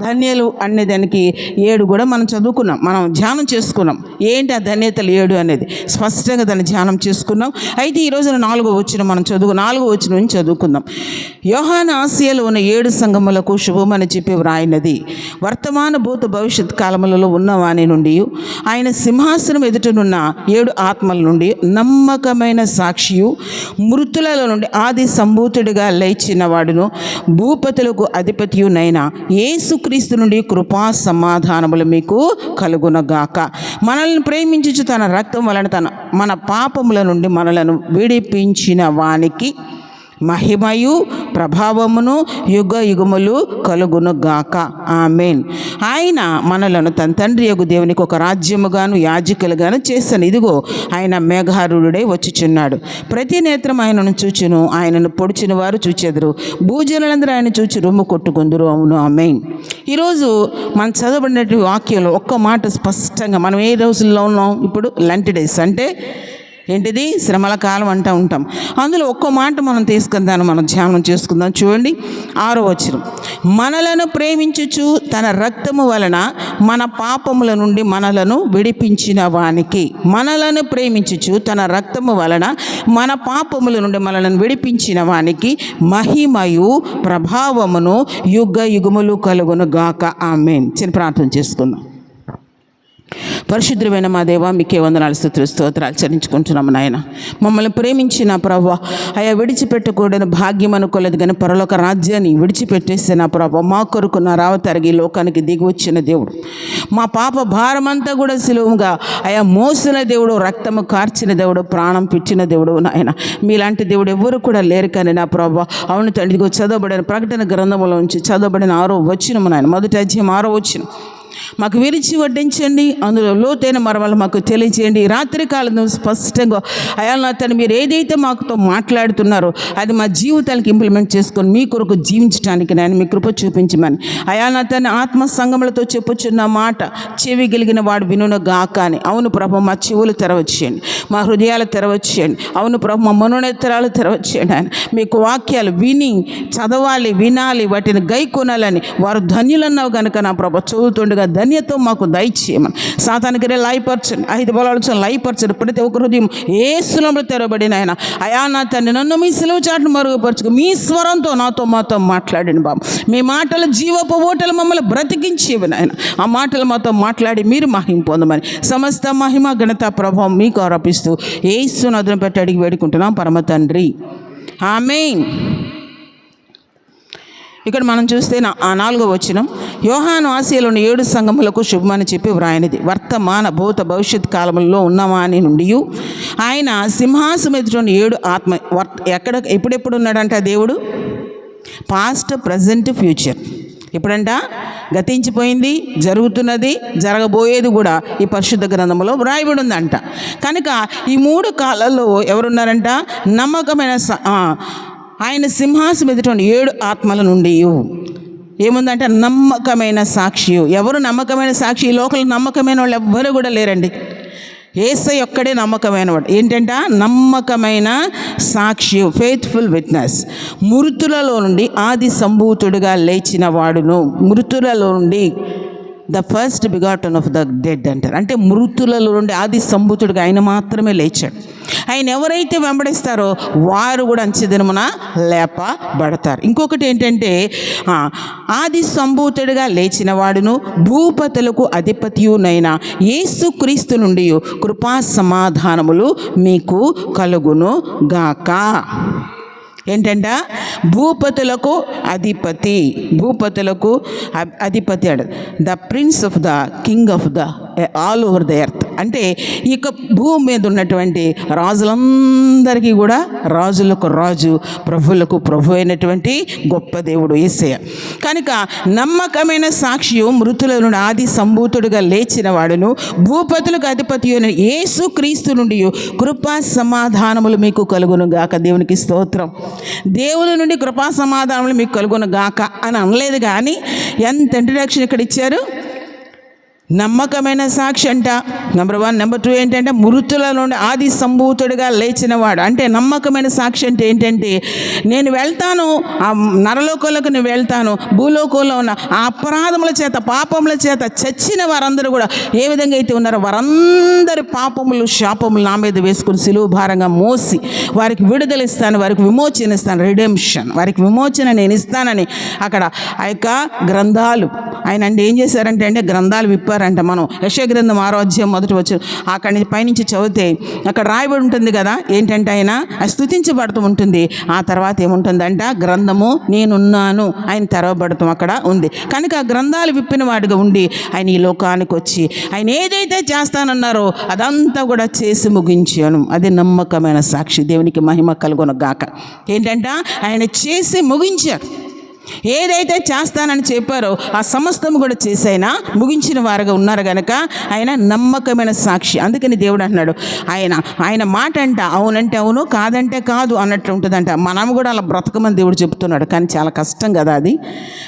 ధన్యలు అనే దానికి ఏడు కూడా మనం చదువుకున్నాం. మనం ధ్యానం చేసుకున్నాం. ఏంటి ఆ ధన్యతలు ఏడు అనేది? స్పష్టంగా దాన్ని ధ్యానం చేసుకున్నాం. అయితే ఈ రోజున నాలుగో వచ్చిన మనం చదువు నాలుగో వచ్చిన నుంచి చదువుకుందాం. యోహాన ఆసియాలో ఉన్న ఏడు సంగములకు శుభమని చెప్పి వ్రాయినది. వర్తమాన భూత భవిష్యత్ కాలములలో ఉన్నవాని నుండి ఆయన సింహాసనం ఎదుటనున్న ఏడు ఆత్మల నుండి నమ్మకమైన సాక్షియు మృతులలో నుండి ఆది సంభూతుడిగా లేచిన వాడును భూపతులకు అధిపతియునైన యేసుక్రీస్తు నుండి కృపా సమాధానములు మీకు కలుగునగాక. మనల్ని ప్రేమించుచు తన రక్తం వలన తన మన పాపముల నుండి మనలను విడిపించిన వానికి మహిమయు ప్రభావమును యుగ యుగములు కలుగును గాక ఆమెన్. ఆయన మనలను తన తండ్రి యొక్క దేవునికి ఒక రాజ్యముగాను యాజకులుగాను చేస్తాను ఇదిగో ఆయన మేఘారుడే వచ్చుచున్నాడు. ప్రతి నేత్రం ఆయనను చూచును. ఆయనను పొడిచిన వారు చూచెదరు. భూజనులందరూ ఆయన చూచి రొమ్ము కొట్టుకుందరు. అవును ఆమెన్. ఈరోజు మనం చదవబడినటువంటి వాక్యంలో ఒక్క మాట స్పష్టంగా మనం ఏ రోజుల్లో ఉన్నాం? ఇప్పుడు లంటి డేస్ అంటే ఏంటిది? శ్రమల కాలం అంటూ ఉంటాం. అందులో ఒక్క మాట మనం తీసుకుందాం మనం ధ్యానం చేసుకుందాం. చూడండి ఆరో వచనం. మనలను ప్రేమించుచు తన రక్తము వలన మన పాపముల నుండి మనలను విడిపించిన వానికి. మనలను ప్రేమించుచు తన రక్తము వలన మన పాపముల నుండి మనలను విడిపించిన వానికి మహిమయు ప్రభావమును యుగ యుగములు కలుగును గాక. ఆమెన్. చిన్న ప్రార్థన చేసుకుందాం. పరిశుద్ధమైన మా దేవ మీకే వందనాలు స్థుతులు స్తోత్రాలు చరించుకుంటున్నాము నాయన. మమ్మల్ని ప్రేమించిన ప్రభు అయా విడిచిపెట్టకూడని భాగ్యం అనుకోలేదు కానీ పరలోక రాజ్యాన్ని విడిచిపెట్టేస్తే నా ప్రభు మా కొరకు నా రావతరిగి లోకానికి దిగి వచ్చిన దేవుడు. మా పాప భారమంతా కూడా సులువుగా అయా మోసిన దేవుడు రక్తము కార్చిన దేవుడు ప్రాణం పెట్టిన దేవుడు నాయన. మీలాంటి దేవుడు ఎవరు కూడా లేరు కానీ నా ప్రభు అవును తండ్రి చదవబడిన ప్రకటన గ్రంథంలో ఉంచి చదవబడిన ఆరో వచ్చినము నాయన. మొదటి అధ్యయం ఆరో వచ్చిన మాకు విరిచి వడ్డించండి. అందులో లోతైన మరమలు మాకు తెలియచేయండి. ఈ రాత్రి కాలం స్పష్టంగా అయా నా తను మీరు ఏదైతే మాకుతో మాట్లాడుతున్నారో అది మా జీవితానికి ఇంప్లిమెంట్ చేసుకొని మీ కొరకు జీవించడానికి నేను మీ కృప చూపించమని. అయా నా తన ఆత్మ సంగములతో చెప్పుచున్న మాట చెవి గలిగిన వాడు వినున గాక అని. అవును ప్రభు మా చెవులు తెరవచ్చేయండి మా హృదయాలు తెరవచ్చేయండి అవును ప్రభు మా మనోనేతరాలు తెరవచ్చేయండి ఆయన మీకు వాక్యాలు విని చదవాలి వినాలి వాటిని గై కొనాలని వారు ధన్యులన్నావు కనుక నా ప్రభు చదువుతుండగా ధన్యతో మాకు దయచేయమని. సాతానికి లయపరచండి. ఐదు బలాలు లాయపరచండి. ప్రతి ఒక్క హృదయం ఏ సులంలో తెరబడిన ఆయన. అయా నా తండ్రి నన్ను మీ సెలవు చాటును మరుగుపరచుకు. మీ స్వరంతో నాతో మాతో మాట్లాడండి బాబు. మీ మాటలు జీవపు ఓటలు మమ్మల్ని బ్రతికించేవి నాయన. ఆ మాటలు మాతో మాట్లాడి మీరు మహిమ పొందమని. సమస్త మహిమ ఘనత ప్రభావం మీకు ఆరోపిస్తూ ఏసు నదును పెట్టి అడిగి వేడుకుంటున్నాం. పరమ తండ్రి. ఆమె ఇక్కడ మనం చూస్తే నా ఆ నాలుగో వచనం. యోహాను ఆసియాలోని ఏడు సంఘములకు శుభమని చెప్పి వ్రాయనిది. వర్తమాన భూత భవిష్యత్ కాలంలో అని నుండి ఆయన సింహాసం ఏడు ఆత్మ వర్ ఎక్కడ ఎప్పుడెప్పుడు ఉన్నాడంట దేవుడు? పాస్ట్ ప్రజెంట్ ఫ్యూచర్ ఎప్పుడంట? గతించిపోయింది జరుగుతున్నది జరగబోయేది కూడా ఈ పరిశుద్ధ గ్రంథంలో వ్రాయబడి ఉందంట కనుక ఈ మూడు కాలాల్లో ఎవరున్నారంట? నమ్మకమైన స- ఆయన సింహాసం ఎదుటి ఏడు ఆత్మల నుండి ఏముందంటే నమ్మకమైన సాక్షి ఎవరు నమ్మకమైన సాక్షి? ఈ లోకల్ నమ్మకమైన వాళ్ళు ఎవ్వరు కూడా లేరండి. ఏసై ఒక్కడే నమ్మకమైన వాడు. ఏంటంట? నమ్మకమైన సాక్షి ఫెయిత్ఫుల్ విట్నెస్ మృతులలో నుండి ఆది సంభూతుడిగా లేచిన వాడును. మృతులలో నుండి the first begotten of the dead అంటారు. అంటే మృతులలో నుండి ఆది సంభూతుడిగా ఆయన మాత్రమే లేచాడు. ఆయన ఎవరైతే వెంబడిస్తారో వారు కూడా అంచెదినమున లేపబడతారు. ఇంకొకటి ఏంటంటే ఆది సంభూతుడిగా లేచిన వాడును భూపతులకు అధిపతియునైన యేసుక్రీస్తు నుండి కృపా సమాధానములు మీకు కలుగును గాక. ఏంటంట? భూపతులకు అధిపతి. భూపతులకు అధిపతి అడ the prince of the king of the all over the earth. అంటే ఈ యొక్క భూమి మీద ఉన్నటువంటి రాజులందరికీ కూడా రాజులకు రాజు ప్రభులకు ప్రభు అయినటువంటి గొప్ప దేవుడు ఏసయ కనుక నమ్మకమైన సాక్షియు మృతుల నుండి ఆది సంభూతుడుగా లేచిన వాడును భూపతులకు అధిపతి అయిన యేసు క్రీస్తు నుండి కృపా సమాధానములు మీకు కలుగును గాక. దేవునికి స్తోత్రం. దేవుని నుండి కృపా సమాధానములు మీకు కలుగును గాక అని అనలేదు కానీ ఎంత ఇంట్రడక్షన్ ఇక్కడ ఇచ్చారు? నమ్మకమైన సాక్షి అంట. నెంబర్ వన్ నెంబర్ టూ ఏంటంటే మృతుల నుండి ఆది సంభూతుడిగా లేచినవాడు. అంటే నమ్మకమైన సాక్షి అంటే ఏంటంటే నేను వెళ్తాను ఆ నరలోకంలోకి నేను వెళ్తాను భూలోకంలో ఉన్న ఆ అపరాధముల చేత పాపముల చేత చచ్చిన వారందరూ కూడా ఏ విధంగా అయితే ఉన్నారో వారందరి పాపములు శాపములు నా మీద వేసుకుని సిలువు భారంగా మోసి వారికి విడుదల ఇస్తాను వారికి విమోచన ఇస్తాను రిడెంప్షన్ వారికి విమోచన నేను ఇస్తానని అక్కడ ఆ యొక్క గ్రంథాలు. ఆయన అంటే ఏం చేశారంటే అంటే గ్రంథాలు విప్పారంట మనం. యశగ్రంథం ఆరోధ్యం ఆరో అధ్యాయం మొదటి వచ్చి అక్కడి నుంచి పైనుంచి చదివితే అక్కడ రాయబడి ఉంటుంది కదా? ఏంటంటే ఆయన? స్థుతించబడుతూ ఉంటుంది. ఆ తర్వాత ఏముంటుందంట? గ్రంథము నేనున్నాను. ఆయన తెరవబడతాం అక్కడ ఉంది. కనుక ఆ గ్రంథాలు విప్పిన వాడిగా ఉండి ఆయన ఈ లోకానికి వచ్చి ఆయన ఏదైతే చేస్తానన్నారో అదంతా కూడా చేసి ముగించాను. అది నమ్మకమైన సాక్షి. దేవునికి మహిమ కలుగొనగాక ఏంటంటే ఏంటంట? ఆయన చేసి ముగించారు. ఏదైతే చేస్తానని చెప్పారో ఆ సమస్తము కూడా చేసైనా ముగించిన వారుగా ఉన్నారు కనుక ఆయన నమ్మకమైన సాక్షి. అందుకని దేవుడు అంటున్నాడు ఆయన ఆయన మాట అంట అవునంటే అవును కాదంటే కాదు అన్నట్టు ఉంటుందంట. మనం కూడా అలా బ్రతకమని దేవుడు చెప్తున్నాడు. కానీ చాలా కష్టం కదా అది.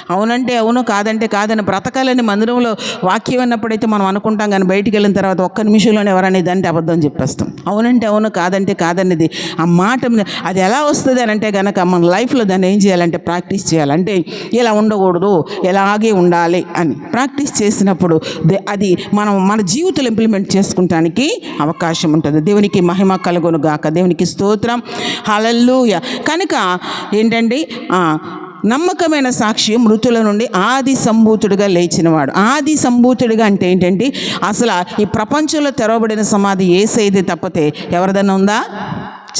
అవునంటే అవును కాదంటే కాదని బ్రతకాలని మందిరంలో వాక్యం అన్నప్పుడైతే మనం అనుకుంటాం కానీ బయటికి వెళ్ళిన తర్వాత ఒక్క నిమిషంలోనే ఎవరనేది అంటే అబద్ధం చెప్పేస్తాం. అవునంటే అవును కాదంటే కాదనేది ఆ మాట అది ఎలా వస్తుంది అని అంటే కనుక మన లైఫ్లో దాన్ని ఏం చేయాలంటే ప్రాక్టీస్ చేయాలంటే ఇలా ఉండకూడదు ఇలాగే ఉండాలి అని ప్రాక్టీస్ చేసినప్పుడు దే- అది మనం మన జీవితంలో ఇంప్లిమెంట్ చేసుకుంటానికి అవకాశం ఉంటుంది. దేవునికి మహిమ కలుగును గాక. దేవునికి స్తోత్రం. హలల్లుయ కనుక ఏంటండి? నమ్మకమైన సాక్షి మృతుల నుండి ఆది సంభూతుడిగా లేచినవాడు. ఆది సంభూతుడిగా అంటే ఏంటంటే అసలు ఈ ప్రపంచంలో తెరవబడిన సమాధి ఏసైది తప్పితే ఎవరిదన్నా ఉందా?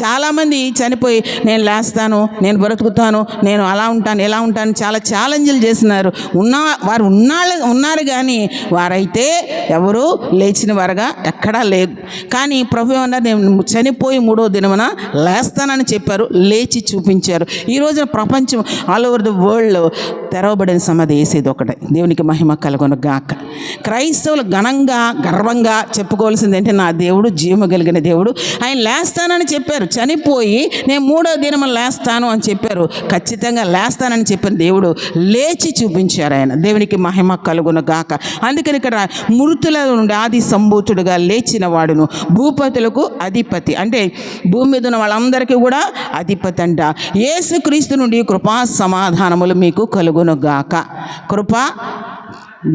చాలామంది చనిపోయి నేను లేస్తాను నేను బ్రతుకుతాను నేను అలా ఉంటాను ఎలా ఉంటాను చాలా ఛాలెంజ్లు చేసినారు ఉన్నా వారు ఉన్నాళ్ళు ఉన్నారు కానీ వారైతే ఎవరు లేచిన వారుగా ఎక్కడా లేదు కానీ ప్రభు ఏమన్నారు? నేను చనిపోయి మూడో దినమున లేస్తానని చెప్పారు లేచి చూపించారు. ఈ రోజున ప్రపంచం ఆల్ ఓవర్ ది వరల్డ్లో తెరవబడిన సమాధి వేసేది ఒకటే. దేవునికి మహిమ కలుగును గాక క్రైస్తవులు ఘనంగా గర్వంగా చెప్పుకోవాల్సింది ఏంటంటే నా దేవుడు జీవము కలిగిన దేవుడు. ఆయన లేస్తానని చెప్పారు చనిపోయి నేను మూడో దినం లేస్తాను అని చెప్పారు. ఖచ్చితంగా లేస్తానని చెప్పిన దేవుడు లేచి చూపించారు ఆయన. దేవునికి మహిమ కలుగును గాక. అందుకని ఇక్కడ మృతుల నుండి ఆది సంభూతుడుగా లేచిన వాడును. భూపతులకు అధిపతి. అంటే భూమి మీద ఉన్న వాళ్ళందరికీ కూడా అధిపతి అంట. యేసుక్రీస్తు నుండి కృపా సమాధానములు మీకు కలుగును గాక. కృప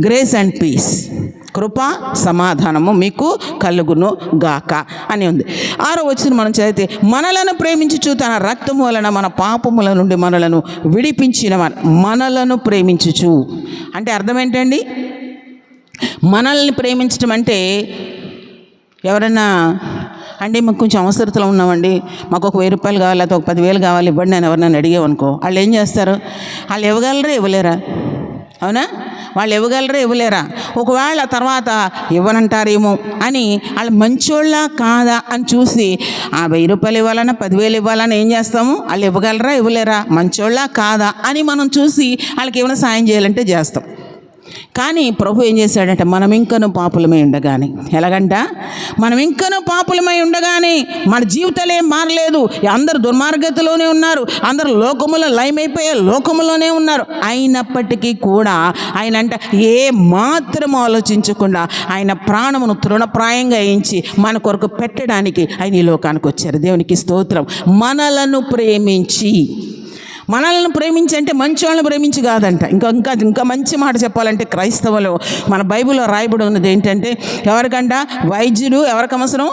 గ్రేస్ అండ్ పీస్. కృప సమాధానము మీకు కలుగును గాక అని ఉంది. ఆరో వచ్చిన మనం చదివితే మనలను ప్రేమించుచు తన రక్తము వలన మన పాపముల నుండి మనలను విడిపించిన మనలను ప్రేమించుచు. అంటే అర్థం ఏంటండి? మనల్ని ప్రేమించడం అంటే ఎవరన్నా అండి మాకు కొంచెం అవసరతలో ఉన్నామండి. మాకు ఒక వెయ్యి రూపాయలు కావాలి లేకపోతే ఒక పదివేలు కావాలి ఇవ్వండి నేను ఎవరినైనా అడిగామనుకో వాళ్ళు ఏం చేస్తారు? వాళ్ళు ఇవ్వగలరా? ఇవ్వలేరా? అవునా? వాళ్ళు ఇవ్వగలరా ఇవ్వలేరా? ఒకవేళ తర్వాత ఇవ్వనంటారేమో అని వాళ్ళు మంచోళ్ళ కాదా అని చూసి ఆ వెయ్యి రూపాయలు ఇవ్వాలన్నా పదివేలు ఇవ్వాలని ఏం చేస్తాము? వాళ్ళు ఇవ్వగలరా ఇవ్వలేరా? మంచోళ్ళ కాదా? అని మనం చూసి వాళ్ళకి ఏమైనా సాయం చేయాలంటే చేస్తాం. కానీ ప్రభు ఏం చేశాడంటే మనం ఇంకనూ పాపులమై ఉండగానే ఎలాగంట? మనం ఇంకనూ పాపులమై ఉండగానే మన జీవితాలు ఏం మారలేదు. అందరు దుర్మార్గతలోనే ఉన్నారు. అందరు లోకములో లయమైపోయే లోకములోనే ఉన్నారు. అయినప్పటికీ కూడా ఆయన అంట ఏ మాత్రం ఆలోచించకుండా ఆయన ప్రాణమును తృణప్రాయంగా ఎంచి మన కొరకు పెట్టడానికి ఆయన ఈ లోకానికి వచ్చారు. దేవునికి స్తోత్రం. మనలను ప్రేమించి మనల్ని ప్రేమించి అంటే మంచి వాళ్ళని ప్రేమించి కాదంట. ఇంకా ఇంకా ఇంకా మంచి మాట చెప్పాలంటే క్రైస్తవులు మన బైబిల్లో రాయబడి ఉన్నది ఏంటంటే ఎవరికంట వైద్యుడు ఎవరికి అవసరం?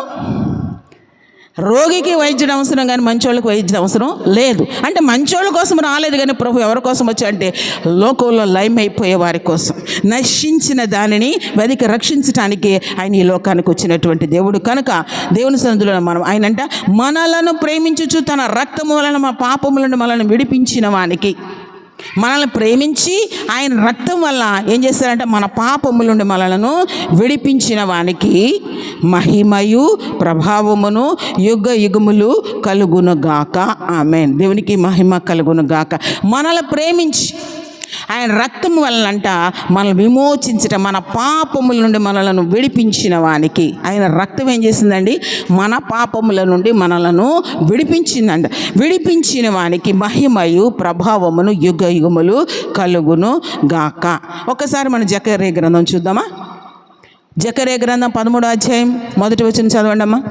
రోగికి వైద్యుడు అవసరం కానీ మంచోళ్ళకి వైద్యుడు అవసరం లేదు. అంటే మంచోళ్ళ కోసం రాలేదు కానీ ప్రభు ఎవరి కోసం అంటే లోకంలో లైమ్ అయిపోయే వారి కోసం. నశించిన దానిని వెదికి రక్షించడానికి ఆయన ఈ లోకానికి వచ్చినటువంటి దేవుడు. కనుక దేవుని సందులో మనం ఆయన అంట మనలను ప్రేమించుచు తన రక్తము వలన మా పాపములను మనల్ని విడిపించిన వానికి మనల్ని ప్రేమించి ఆయన రక్తం వల్ల ఏం చేస్తారంటే మన పాపముల నుండి మనలను విడిపించిన వానికి మహిమయు ప్రభావమును యుగ యుగములు కలుగునుగాక. ఆమెన్. దేవునికి మహిమ కలుగునుగాక. మనల్ని ప్రేమించి ఆయన రక్తం వలనంట మనల్ని విమోచించటం మన పాపముల నుండి మనలను విడిపించిన వానికి. ఆయన రక్తం ఏం చేసిందండి? మన పాపముల నుండి మనలను విడిపించిందంట. విడిపించిన వానికి మహిమయు ప్రభావమును యుగ యుగములు కలుగును గాక. ఒకసారి మన జకరే గ్రంథం చూద్దామా? జకరే గ్రంథం పదమూడో అధ్యాయం మొదటి వచ్చిన చదవండి అమ్మా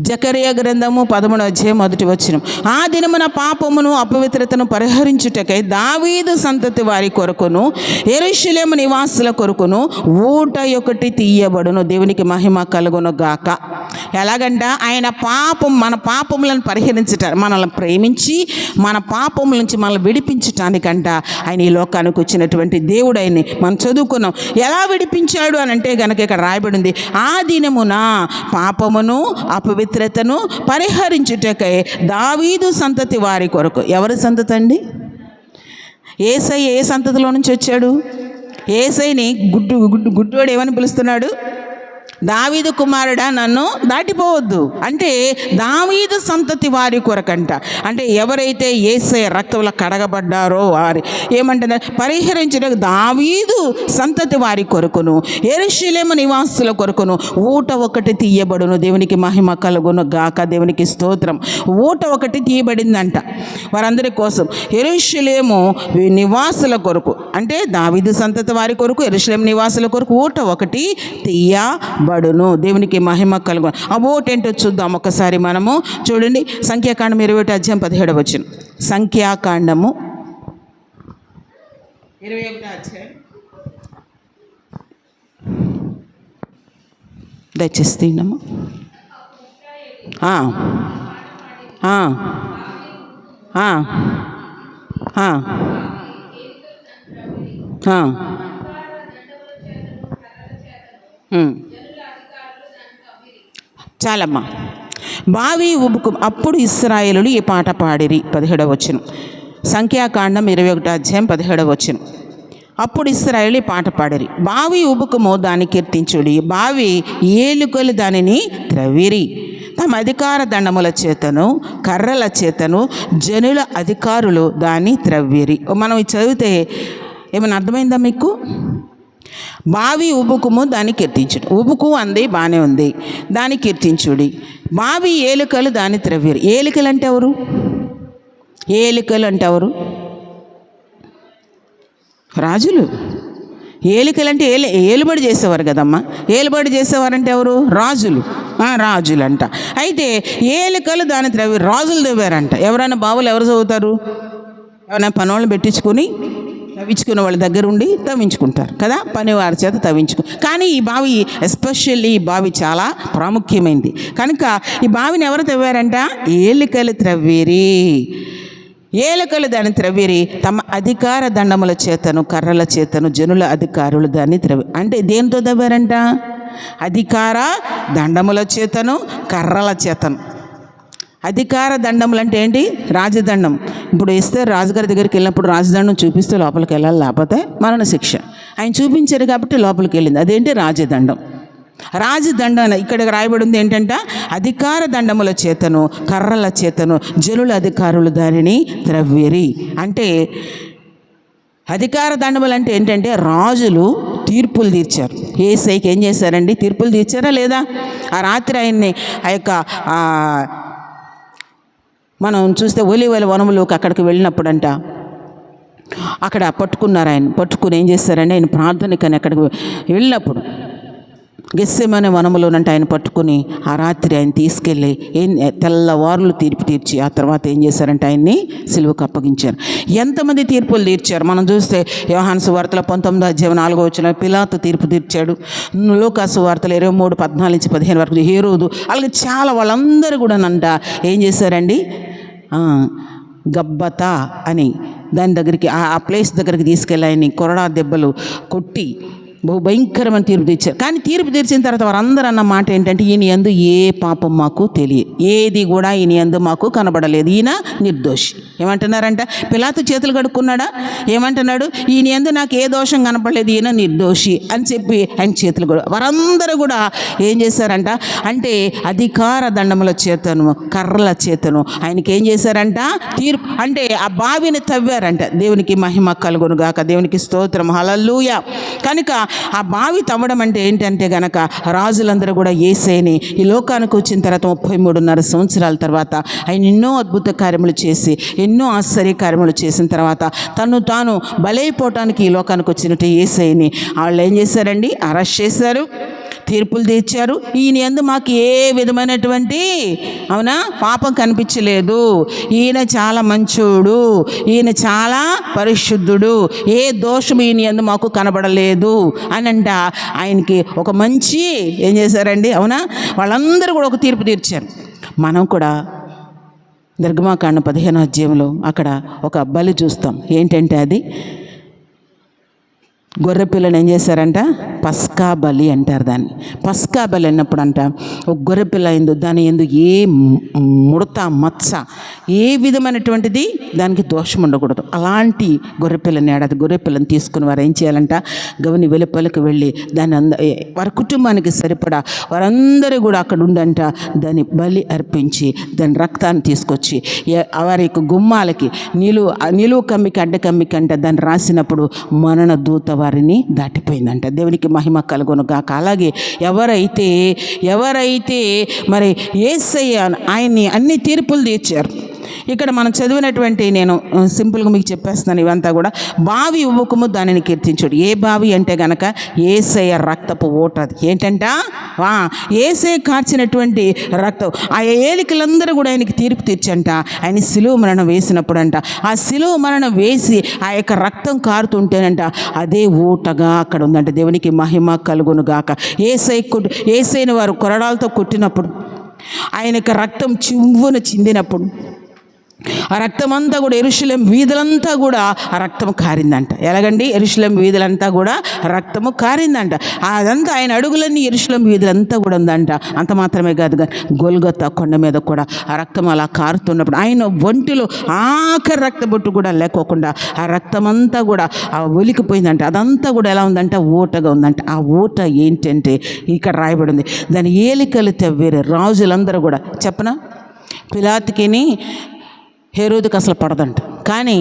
జకరియా గ్రంథము పదమూడు అధ్యాయం మొదటి వచ్చిన ఆ దినమున పాపమును అపవిత్రతను పరిహరించుటకై దావీదు సంతతి వారి కొరకును ఎరుషులేము నివాసుల కొరకును ఊట ఒకటి తీయబడును. దేవునికి మహిమ కలుగును గాక ఎలాగంట ఆయన పాపం మన పాపములను పరిహరించట మనల్ని ప్రేమించి మన పాపముల నుంచి మనల్ని విడిపించటానికంట ఆయన ఈ లోకానికి వచ్చినటువంటి దేవుడు ఆయన్ని మనం చదువుకున్నాం. ఎలా విడిపించాడు అని అంటే గనక ఇక్కడ రాయబడింది ఆ దినమున పాపమును అపవిత్రతను పరిహరించుటకై దావీదు సంతతి వారి కొరకు. ఎవరి సంతతి అండి? ఏసై ఏ సంతతిలో నుంచి వచ్చాడు? ఏసైని గుడ్డు గుడ్డు గుడ్డోడు ఏమని పిలుస్తున్నాడు? దావీదు కుమారుడా నన్ను దాటిపోవద్దు. అంటే దావీదు సంతతి వారి కొరకంట. అంటే ఎవరైతే ఏసే రక్తంలో కడగబడ్డారో వారి ఏమంటారు పరిహరించడం దావీదు సంతతి వారి కొరకును ఎరుషులేము నివాసుల కొరకును ఊట ఒకటి తీయబడును. దేవునికి మహిమ కలుగును గాక. దేవునికి స్తోత్రం. ఊట ఒకటి తీయబడిందంట. వారందరి కోసం ఎరుషులేము నివాసుల కొరకు అంటే దావీదు సంతతి వారి కొరకు ఎరుషులేము నివాసుల కొరకు ఊట ఒకటి తీయ తీయబడును దేవునికి మహిమ కలుగు. ఆ ఓట చూద్దాం ఒకసారి మనము. చూడండి సంఖ్యాకాండం ఇరవై ఒకటి అధ్యాయం పదిహేడు వచ్చిన సంఖ్యాకాండము ఇరవై ఒకటి అధ్యాయం. దయచేసి తిన్నాము. Hmm. చాలమ్మా. బావి ఉబుకు అప్పుడు ఇస్రాయేలులు ఈ పాట పాడిరి. పదిహేడవ వచ్చును సంఖ్యాకాండం ఇరవై ఒకటి అధ్యాయం పదిహేడవ వచ్చును అప్పుడు ఇస్రాయలు ఈ పాట పాడిరి. బావి ఉబుకుము దాన్ని కీర్తించుడి. బావి ఏలుకలు దానిని త్రవిరి తమ అధికార దండముల చేతను కర్రల చేతను జనుల అధికారులు దాన్ని త్రవ్విరి. మనం చదివితే ఏమైనా అర్థమైందా మీకు? బావి ఉబుకుము దాన్ని కీర్తించుడు. ఉబుకు అంది బాగానే ఉంది. దాన్ని కీర్తించుడి. బావి ఏలుకలు దాన్ని త్రవ్విరి. ఏలికలు అంటే ఎవరు? ఏలికలు అంటే ఎవరు? రాజులు. ఏలికలు అంటే ఏలు ఏలుబడి చేసేవారు కదమ్మా. ఏలుబడి చేసేవారంటే ఎవరు? రాజులు. రాజులు రాజులంట. అయితే ఏలికలు దాని త్రవ్వి రాజులు త్రవ్వారంట. ఎవరైనా బావులు ఎవరు చదువుతారు? ఎవరైనా పనోళ్ళని పెట్టించుకొని తవ్వించుకున్న వాళ్ళ దగ్గర ఉండి తవ్వించుకుంటారు కదా? పనివారి చేత తవ్వించుకు కానీ ఈ బావి ఎస్పెషల్లీ ఈ బావి చాలా ప్రాముఖ్యమైనది కనుక ఈ బావిని ఎవరు తవ్వారంట? ఏలికలు త్రవ్వేరి. ఏలకలు దాన్ని త్రవ్విరి. తమ అధికార దండముల చేతను కర్రల చేతను జనుల అధికారులు దాన్ని త్రవి అంటే దేంతో తవ్వారంట? అధికార దండముల చేతను కర్రల చేతను. అధికార దండములు అంటే ఏంటి? రాజదండం. ఇప్పుడు ఇస్తే రాజుగారి దగ్గరికి వెళ్ళినప్పుడు రాజదండం చూపిస్తే లోపలికి వెళ్ళాలి లేకపోతే మరణ శిక్ష ఆయన చూపించారు కాబట్టి లోపలికి వెళ్ళింది. అదేంటి? రాజదండం. రాజదండం ఇక్కడ రాయబడి ఉంది ఏంటంట? అధికార దండముల చేతను కర్రల చేతను జనుల అధికారులు దానిని త్రవ్విరి. అంటే అధికార దండములు అంటే ఏంటంటే రాజులు తీర్పులు తీర్చారు. ఏసైకి ఏం చేశారండి? తీర్పులు తీర్చారా లేదా? ఆ రాత్రి ఆయన్ని ఆ యొక్క మనం చూస్తే ఒలివల వనములోకి అక్కడికి వెళ్ళినప్పుడంట అక్కడ పట్టుకున్నారు ఆయన. పట్టుకుని ఏం చేస్తారంటే ఆయన ప్రార్థనకని అక్కడికి వెళ్ళినప్పుడు గెస్సేమనే వనములోనంటే ఆయన పట్టుకుని ఆ రాత్రి ఆయన తీసుకెళ్ళి ఏం తెల్లవారులు తీర్పు తీర్చి ఆ తర్వాత ఏం చేశారంటే ఆయన్ని సిలువకు అప్పగించారు. ఎంతమంది తీర్పులు తీర్చారు? మనం చూస్తే యోహాన్స్ వార్తల పంతొమ్మిదో అధ్యాయం నాలుగో వచ్చిన పిలాత్ తీర్పు తీర్చాడు. లోకాసు వార్తలు ఇరవై మూడు పద్నాలుగు నుంచి పదిహేను వరకు హేరోదు అలాగే చాలా వాళ్ళందరూ కూడా నంట ఏం చేశారండి? గబ్బత గబ్బతా అని దాని దగ్గరికి ఆ ఆ ప్లేస్ దగ్గరికి తీసుకెళ్ళి ఆయన్ని కొరడా దెబ్బలు కొట్టి బహు భయంకరమైన తీర్పు తీర్చారు. కానీ తీర్పు తీర్చిన తర్వాత వారందరూ అన్న మాట ఏంటంటే ఈయన ఎందు ఏ పాపం మాకు తెలియదు. ఏది కూడా ఈయన ఎందు మాకు కనబడలేదు. ఈయన నిర్దోషి. ఏమంటున్నారంట? పిలాతు చేతులు కడుక్కున్నాడా? ఏమంటున్నాడు? ఈయన ఎందు నాకు ఏ దోషం కనపడలేదు. ఈయన నిర్దోషి. అని చెప్పి ఆయన చేతులు కూడా వారందరూ కూడా ఏం చేశారంట? అంటే అధికార దండముల చేతను కర్రల చేతను ఆయనకి ఏం చేశారంట? తీర్పు అంటే ఆ బావిని తవ్వారంట. దేవునికి మహిమ కలుగును గాక దేవునికి స్తోత్రం. హలల్లుయ. కనుక ఆ బావి తవ్వడం అంటే ఏంటంటే గనక రాజులందరూ కూడా ఏసేని ఈ లోకానికి వచ్చిన తర్వాత ముప్పై మూడున్నర సంవత్సరాల తర్వాత ఆయన ఎన్నో అద్భుత కార్యములు చేసి ఎన్నో ఆశ్చర్య కార్యములు చేసిన తర్వాత తను తాను బలైపోవటానికి ఈ లోకానికి వచ్చినట్టు ఏసైని. వాళ్ళు ఏం చేశారండి? అరెస్ట్ చేశారు. తీర్పులు తీర్చారు. ఈయన ఎందు మాకు ఏ విధమైనటువంటి అవునా? పాపం కనిపించలేదు. ఈయన చాలా మంచోడు. ఈయన చాలా పరిశుద్ధుడు. ఏ దోషం ఈయన ఎందు మాకు కనబడలేదు అని అంట ఆయనకి ఒక మంచి ఏం చేశారండి? అవునా? వాళ్ళందరూ కూడా ఒక తీర్పు తీర్చారు. మనం కూడా నిర్గమాకాండ పదిహేను అధ్యాయంలో అక్కడ ఒక బలి చూస్తాం. ఏంటంటే అది? గొర్రె పిల్లని ఏం చేశారంట? పస్కా బలి అంటారు దాన్ని. పస్కా బలి అన్నప్పుడు అంట ఒక గొర్రె పిల్ల ఎందు దాని ఎందు ఏ ముడత మచ్చ ఏ విధమైనటువంటిది దానికి దోషం ఉండకూడదు. అలాంటి గొర్రె పిల్లని ఏడాది గొర్రె పిల్లని తీసుకుని వారు ఏం చేయాలంట? గవని వెలుపలకు వెళ్ళి దాని అంద వారి కుటుంబానికి సరిపడా వారందరూ కూడా అక్కడ ఉండంట. దాన్ని బలి అర్పించి దాని రక్తాన్ని తీసుకొచ్చి వారి యొక్క గుమ్మాలకి నిలువు నిలువు కమ్మికి అడ్డ కమ్మికి అంట దాన్ని రాసినప్పుడు మరణ దూత వారిని దాటిపోయిందంట. దేవునికి మహిమ కలుగును గాక అలాగే ఎవరైతే ఎవరైతే మరి ఏసయ్య ఆయన్ని అన్ని తీర్పులు తీర్చారు. ఇక్కడ మనం చదివినటువంటి నేను సింపుల్గా మీకు చెప్పేస్తున్నాను ఇవంతా కూడా. బావి ఉవ్వుకము దానిని కీర్తించుడు. ఏ బావి అంటే గనక ఏసయ రక్తపు ఓటది ఏంటంట? వా కార్చినటువంటి రక్తం. ఆ ఏలికలందరూ కూడా ఆయనకి తీర్పు తీర్చంట. ఆయన సిలువ మరణం వేసినప్పుడు అంట ఆ సిలువ మరణం వేసి ఆ యొక్క రక్తం కారుతుంటేనంట. అదే ఊటగా అక్కడ ఉందంట. దేవునికి మహిమ కలుగును గాక. ఏసై కొట్టు ఏసైన వారు కొరడాలతో కొట్టినప్పుడు ఆయన యొక్క రక్తం చివ్వున చిందినప్పుడు ఆ రక్తం అంతా కూడా ఎరుశలేం వీధులంతా కూడా ఆ రక్తం కారిందంట. ఎలాగండి? ఎరుశలేం వీధులంతా కూడా రక్తము కారిందంట. అదంతా ఆయన అడుగులన్నీ ఎరుశలేం వీధులంతా కూడా ఉందంట. అంత మాత్రమే కాదు కానీ గొల్గొత్త కొండ మీద కూడా ఆ రక్తం అలా కారుతున్నప్పుడు ఆయన ఒంటిలో ఆఖరి రక్తబొట్టు కూడా లేకోకుండా ఆ రక్తం అంతా కూడా ఆ ఒలికిపోయిందంట. అదంతా కూడా ఎలా ఉందంట? ఊటగా ఉందంట. ఆ ఊట ఏంటంటే ఇక్కడ రాయబడి ఉంది దాని ఏలికలు తెవ్వేరే రాజులందరూ కూడా చెప్పనా? పిలాతికిని హేరోదుకు అసలు పడదంట. కానీ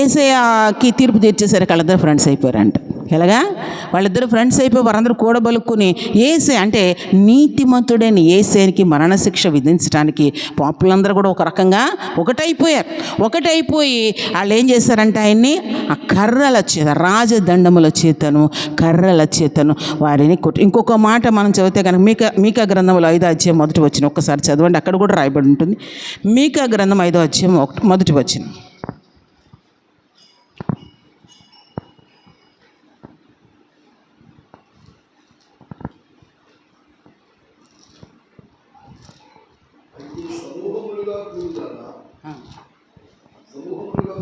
ఏసయాకి తీర్పు తీర్చేసరికి వాళ్ళిద్దరు ఫ్రెండ్స్ అయిపోయారంట. ఎలాగా? వాళ్ళిద్దరు ఫ్రెండ్స్ అయిపోయి వారందరూ కూడబలుక్కుని ఏసే అంటే నీతిమంతుడైన ఏసేనికి మరణశిక్ష విధించడానికి పాపులందరూ కూడా ఒక రకంగా ఒకటైపోయారు. ఒకటైపోయి వాళ్ళు ఏం చేశారంటే ఆయన్ని ఆ కర్రల చేత రాజదండముల చేతను కర్రల చేతను వారిని కొట్టి ఇంకొక మాట మనం చదివితే కనుక మీక మీకా గ్రంథంలో ఐదో అధ్యాయం మొదటి వచ్చిన ఒక్కసారి చదవండి అక్కడ కూడా రాయబడి ఉంటుంది. మీకా గ్రంథం ఐదో అధ్యాయం ఒకటి మొదటి వచ్చిన సమూహములుగా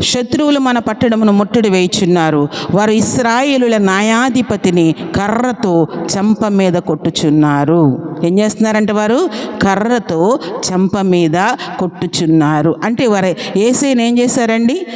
శత్రువులు మన పట్టణమును ముట్టడి వేయుచున్నారు. వారు ఇస్రాయేలుల న్యాయాధిపతిని కర్రతో చంప మీద కొట్టుచున్నారు. ఏం చేస్తున్నారంటే వారు? కర్రతో చంప మీద కొట్టుచున్నారు. అంటే వారు ఏసైని ఏం చేశారండి?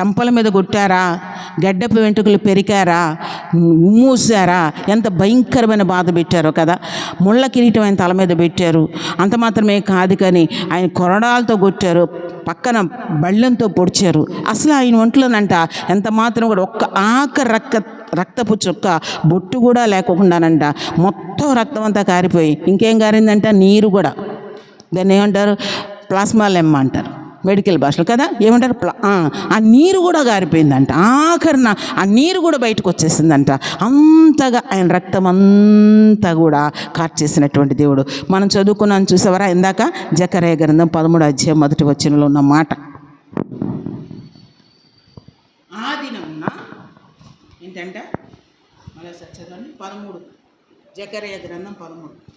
చంపల మీద కొట్టారా? గడ్డపు వెంట్రుకలు పెరికారా? మూసారా ఎంత భయంకరమైన బాధ పెట్టారో కదా. ముళ్ళ కిరీటం ఆయన తల మీద పెట్టారు. అంత మాత్రమే కాదు కానీ ఆయన కొరడాలతో కొట్టారు. పక్కన బళ్ళంతో పొడిచారు. అసలు ఆయన ఒంట్లోనంట ఎంత మాత్రం కూడా ఒక్క ఆఖరి రక్త రక్తపు చుక్క బొట్టు కూడా లేకుండానంట. మొత్తం రక్తం అంతా కారిపోయి. ఇంకేం కారిందంట? నీరు కూడా. దాన్ని ఏమంటారు? ప్లాస్మా లెమ్మ అంటారు. మెడికల్ భాషలో కదా? ఏమంటారు? ఆ, నీరు కూడా గారిపోయిందంట. ఆఖరిన ఆ నీరు కూడా బయటకు వచ్చేసిందంట. అంతగా ఆయన రక్తం అంతా కూడా కార్చేసినటువంటి దేవుడు. మనం చదువుకున్నాను చూసావరా ఇందాక? జకరయ గ్రంథం పదమూడు అధ్యాయం మొదటి వచ్చినలో ఉన్న మాట. ఆ దినమున ఏంటంటే? మళ్ళీ చదవండి. పదమూడు. జకరయ గ్రంథం పదమూడు.